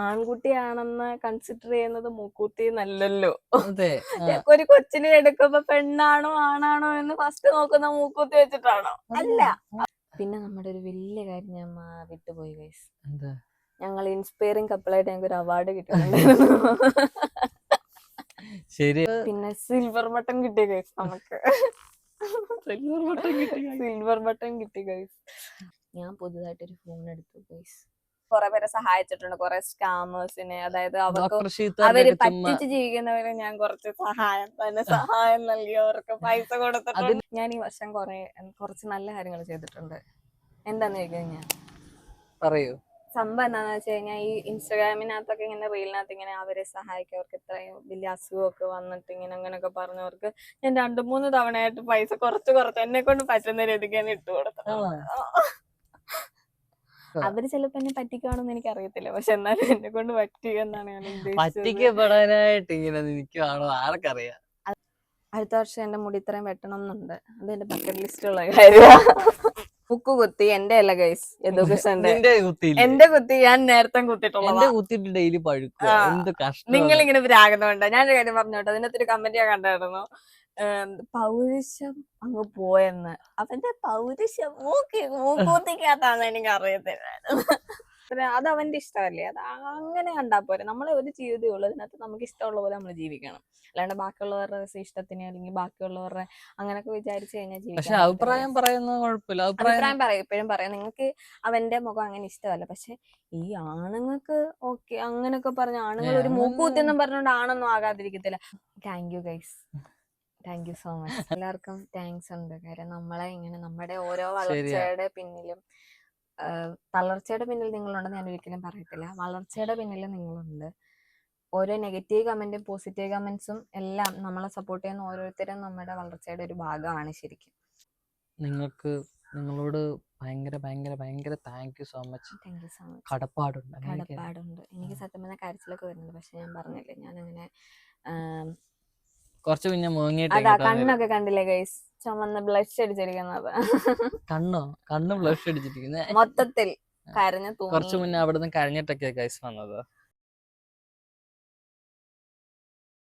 ആൺകുട്ടിയാണെന്ന് consider ചെയ്യുന്നത് മൂക്കൂത്തി നല്ലല്ലോ ഒരു കൊച്ചിനെ എടുക്കുമ്പോ പെണ്ണാണോ ആണാണോ എന്ന് ഫസ്റ്റ് നോക്കുന്ന മൂക്കൂത്തി വെച്ചിട്ടാണോ? അല്ല. പിന്നെ നമ്മുടെ ഒരു വലിയ കാര്യം ഞാൻ വിട്ടുപോയി ഗൈസ് ഞങ്ങൾ ഇൻസ്പയറിംഗ് കപ്പിളായിട്ട് ഞങ്ങൾക്ക് ഒരു അവാർഡ് കിട്ടുന്നുണ്ടായിരുന്നു ശരി. പിന്നെ സിൽവർ ബട്ടൺ കിട്ടി ഗൈസ് നമുക്ക്. സിൽവർ button കിട്ടി സിൽവർ ബട്ടൺ കിട്ടി ഗൈസ് ഞാൻ പുതുതായിട്ട് ഒരു ഫോൺ എടുത്തു ഗൈസ് കുറെ പേരെ സഹായിച്ചിട്ടുണ്ട്. കുറെ സ്കാമേഴ്സിനെ അതായത് അവർക്ക് അവർ പറ്റിച്ച് ജീവിക്കുന്നവരെ ഞാൻ കുറച്ച് സഹായം തന്നെ സഹായം നൽകി അവർക്ക് പൈസ കൊടുത്തിട്ടുണ്ട്. ഞാൻ ഈ വർഷം കുറെ കുറച്ച് നല്ല കാര്യങ്ങൾ ചെയ്തിട്ടുണ്ട്. എന്താന്ന് ചോദിക്കുന്നത് ഞാൻ? പറയൂ. സംഭവം എന്താന്ന് വെച്ച് കഴിഞ്ഞാൽ ഈ ഇൻസ്റ്റാഗ്രാമിനകത്തൊക്കെ ഇങ്ങനെ റീലിനകത്ത് ഇങ്ങനെ അവരെ സഹായിക്കും. അവർക്ക് ഇത്രയും വലിയ അസുഖമൊക്കെ വന്നിട്ട് ഇങ്ങനെ അങ്ങനെയൊക്കെ പറഞ്ഞവർക്ക് ഞാൻ രണ്ടു മൂന്ന് തവണയായിട്ട് പൈസ കുറച്ച് കുറച്ച് എന്നെ കൊണ്ട് പറ്റുന്ന രീതിക്ക് ഞാൻ ഇട്ട് കൊടുത്തിട്ടുണ്ട്. അവർ ചിലപ്പോ എന്നെ പറ്റിക്കുവാണെന്ന് എനിക്ക് അറിയത്തില്ല പക്ഷെ എന്നാലും എന്നെ കൊണ്ട് പറ്റി എന്നാണ് ഞാൻ പറ്റിക്കപ്പെടാനായിട്ട് ഇങ്ങനെ നിൽക്കുവാണോ ആർക്കറിയാം. അടുത്ത വർഷം എന്റെ മുടി ഇത്രയും വെട്ടണം എന്നുണ്ട് അത് എന്റെ ബക്കറ്റ് ലിസ്റ്റുള്ള കാര്യമാണ് മുക്ക് കുത്തി എന്റെ അല്ല ഗൈസ് യദുകൃഷ്ണന്റെ. എന്റെ കുത്തി ഞാൻ നേരത്തെ കുത്തിട്ടുള്ള കുത്തിയിട്ടുള്ള ഇങ്ങനെ ഡെയിലി കഷ്ടം നിങ്ങൾ ഇങ്ങനെ പ്രാകുന്നുണ്ട് ഞാനൊരു കാര്യം പറഞ്ഞോട്ടെ? അതിനകത്തൊരു കമന്റ് ഞാൻ കണ്ടായിരുന്നു. പൗരുഷം അങ്ങ് പോയെന്ന്. അവന്റെ പൗരുഷം മൂക്കി മൂക്കൂത്തിക്കകത്താന്ന് എനിക്ക് അറിയത്തില്ലായിരുന്നു. അത് അവന്റെ ഇഷ്ടമല്ലേ? അത് അങ്ങനെ കണ്ടാ പോരെ. നമ്മളെ ഒരു ജീവിതമേ ഉള്ളൂ. അതിനകത്ത് നമുക്ക് ഇഷ്ടമുള്ള പോലെ നമ്മൾ ജീവിക്കണം. അല്ലാണ്ട് ബാക്കിയുള്ളവരുടെ ഇഷ്ടത്തിന് അല്ലെങ്കിൽ ബാക്കിയുള്ളവരുടെ അങ്ങനെയൊക്കെ വിചാരിച്ചു കഴിഞ്ഞാൽ ജീവിക്കാം അഭിപ്രായം പറയുന്നത് കുഴപ്പമില്ല. അഭിപ്രായം പറയും. ഇപ്പോഴും പറയാം. നിങ്ങൾക്ക് അവന്റെ മുഖം അങ്ങനെ ഇഷ്ടമല്ല. പക്ഷെ ഈ ആണുങ്ങൾക്ക് ഓക്കെ അങ്ങനെയൊക്കെ പറഞ്ഞ ആണുങ്ങൾ ഒരു മൂക്കൂത്തി എന്നും പറഞ്ഞുകൊണ്ട് ആണൊന്നും ആകാതിരിക്കത്തില്ല. Thank you guys thank you so much എല്ലാവർക്കും താങ്ക്സ് ഉണ്ട്. കാര്യം നമ്മളെ ഇങ്ങനെ നമ്മുടെ ഓരോ വളർച്ചയുടെ പിന്നിലും തളർച്ചയുടെ പിന്നിൽ നിങ്ങളുണ്ടെന്ന് ഞാൻ ഒരിക്കലും പറയത്തില്ല. വളർച്ചയുടെ പിന്നിൽ നിങ്ങളുണ്ട്. ഓരോ നെഗറ്റീവ് കമന്റും പോസിറ്റീവ് കമന്റ്സും എല്ലാം നമ്മളെ സപ്പോർട്ട് ചെയ്യുന്ന ഓരോരുത്തരും നമ്മുടെ വളർച്ചയുടെ ഒരു ഭാഗമാണ് ശരിക്കും. നിങ്ങൾക്ക് നിങ്ങളോട് ഭയങ്കര ഭയങ്കര ഭയങ്കര thank you so much thank you so much കടപ്പാടുണ്ട്. എനിക്ക് കടപ്പാടുണ്ട്. എനിക്ക് സത്യം പറഞ്ഞാൽ കരച്ചിലൊക്കെ വരുന്നുണ്ട്. പക്ഷെ ഞാൻ പറഞ്ഞില്ലേ ഞാൻ അങ്ങനെ കുറച്ച് പിന്നെ അതാ കണ്ണൊക്കെ കണ്ടില്ലേ ഗൈസ് ചുമന്ന് ബ്ലഷ് അടിച്ചിരിക്കുന്നത്. കണ്ണോ? കണ്ണ് ബ്ലഷ് അടിച്ചിരിക്കുന്നത് മൊത്തത്തിൽ കരഞ്ഞു കുറച്ച് മുന്നേ അവിടുന്ന് കരഞ്ഞിട്ടൊക്കെ ഗൈസ് വന്നത്.